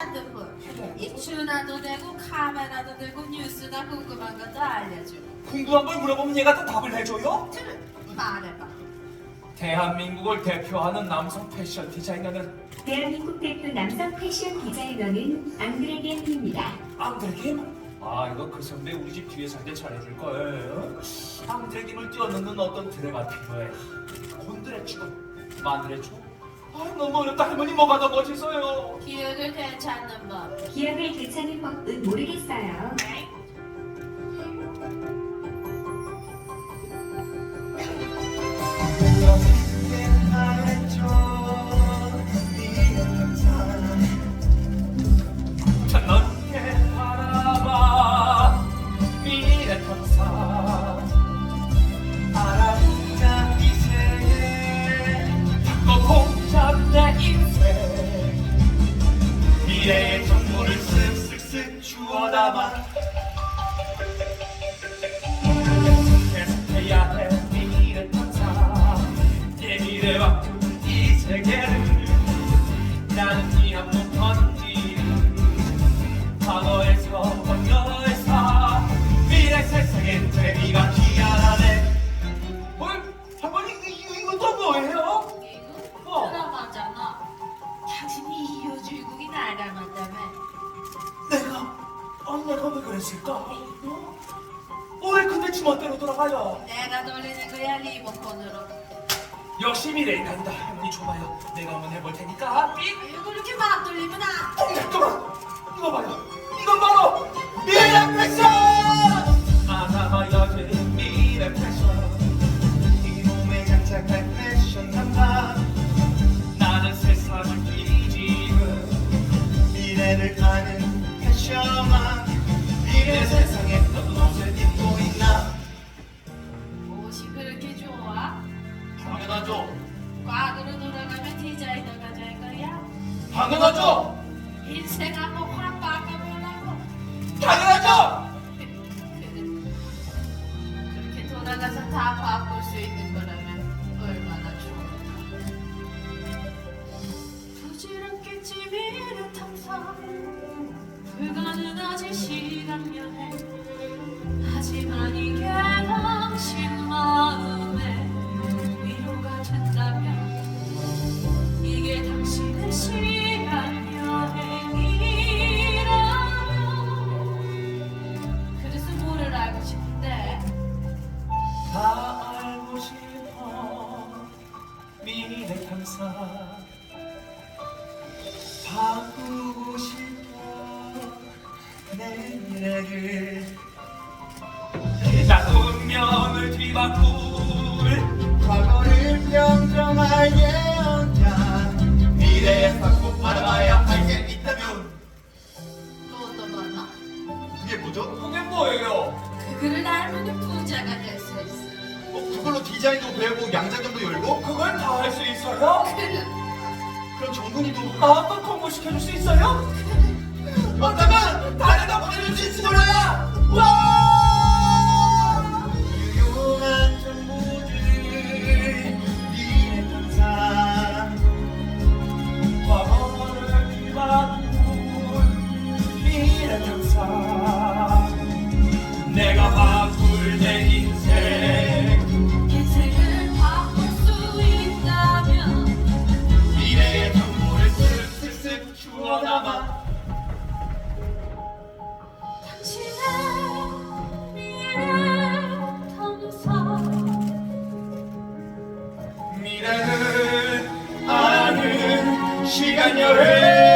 핸드폰 입춘화도 되고 카메라도 되고 뉴스나 궁금한 것도 알려줘 궁금한 걸 물어보면 얘가 다 답을 해줘요? 그, 말해봐 대한민국을 대표하는 남성 패션 디자이너는 대한민국 대표 남성 패션 디자이너는 앙드레 겐입니다. 앙드레 김? 아 이거 그 선배 우리 집 뒤에 살때 잘해줄 걸. 앙드레 김을 뛰어넘는 어떤 드레가 필요해. 곤드레추, 마드레추. 아 너무 어렵다 할머니 뭐가 더 멋있어요. 기억을 되찾는 법 기억을 되찾는 법은 모르겠어요. 어? 어, 왜 근데 지멋대로 돌아가요? 내가 돌리는 거야 리모컨으로. 역시 미래 인간이다. 할머니 줘봐요. 내가 한번 해볼 테니까. 삑 이거 이렇게 막 돌리면 안 어, 잠깐만. 이거 봐요. 이건 바로 미래 패션! 알아봐야지 미래 패션. 이 몸에 장착할 패션 담당 나는 세상을 뒤지는 미래를 아는 패션왕 세상에 어떤 옷을 입고 있나? 옷이 그렇게 좋아? 당연하죠. 과거로 돌아가면 디자이너가 될 거야? 당연하죠. 인생 한번 확 바꿔보려고. 당연하죠. 그렇게 돌아가서 다 바꿀 수 있는 탐사. 바꾸고 싶어 내 미래를 나 운명을 뒤바꿀. 과거를 명정할 예언자. 미래에 바꿔 알아봐야 할게 있다면. 또또 뭐나? 그게 뭐죠? 그게 뭐예요? 그 글을 알면 부자가 될 수 있어 어, 그걸로 디자인도 배우고 양자경도 열고 그걸 다 할 수 있어요? 그럼 정근이도 마음껏 공부시켜줄 수 있어요? 나만 당신의 미래를 통해서 미래를 아는 시간 여행.